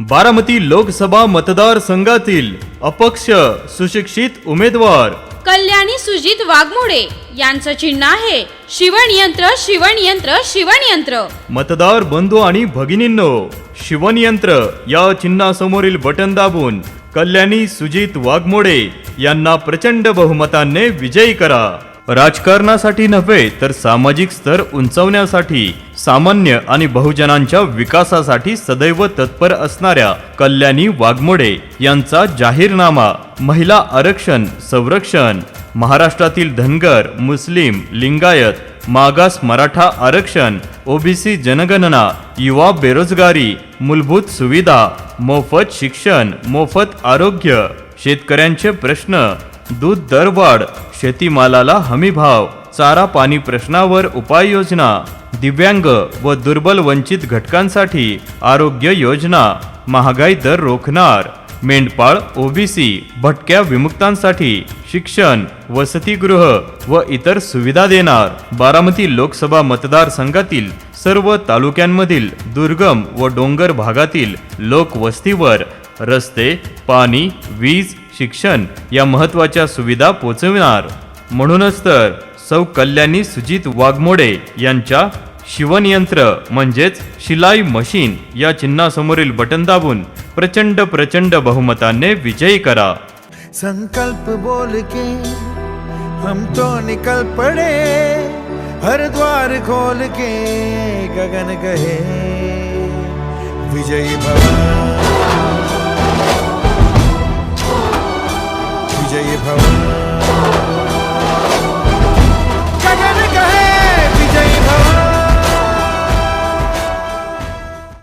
बारामती लोकसभा मतदारसंघातील अपक्ष सुशिक्षित उमेदवार. कल्याणी सुजित वाघमोडे यांचं चिन्ह आहे शिवणयंत्र शिवणयंत्र शिवणयंत्र मतदार बंधू आणि भगिनींनो शिवनयंत्र या चिन्हासमोरील बटन दाबून कल्याणी सुजित वाघमोडे यांना प्रचंड बहुमताने विजयी करा. राजकारणासाठी नव्हे तर सामाजिक स्तर उंचावण्यासाठी सामान्य आणि बहुजनांच्या विकासासाठी सदैव तत्पर असणाऱ्या कल्याणी वाघमोडे यांचा जाहीरनामा महिला आरक्षण संरक्षण महाराष्ट्रातील धनगर मुस्लिम लिंगायत मागास मराठा आरक्षण ओबीसी जनगणना युवा बेरोजगारी मूलभूत सुविधा मोफत शिक्षण मोफत आरोग्य शेतकऱ्यांचे प्रश्न दूध दरवाढ शेतीमालाला हमीभाव चारा पाणी प्रश्नावर उपाययोजना दिव्यांग व दुर्बल वंचित घटकांसाठी आरोग्य योजना महागाई दर रोखणार मेंढपाळ ओबीसी भटक्या विमुक्तांसाठी शिक्षण वसतिगृह व इतर सुविधा देणार. बारामती लोकसभा मतदारसंघातील सर्व तालुक्यांमधील दुर्गम व डोंगर भागातील लोकवस्तीवर रस्ते पाणी वीज शिक्षण या महत्त्वाच्या सुविधा पोचविणार. म्हणूनच तर सौ कल्याणी सुजित वाघमोडे यांच्या शिवनयंत्र म्हणजेच शिलाई मशीन या चिन्हासमोरील बटन दाबून प्रचंड प्रचंड बहुमताने विजयी करा. संकल्प बोल के हम तो निकल पड़े हर द्वार खोल के गगन कहे विजयी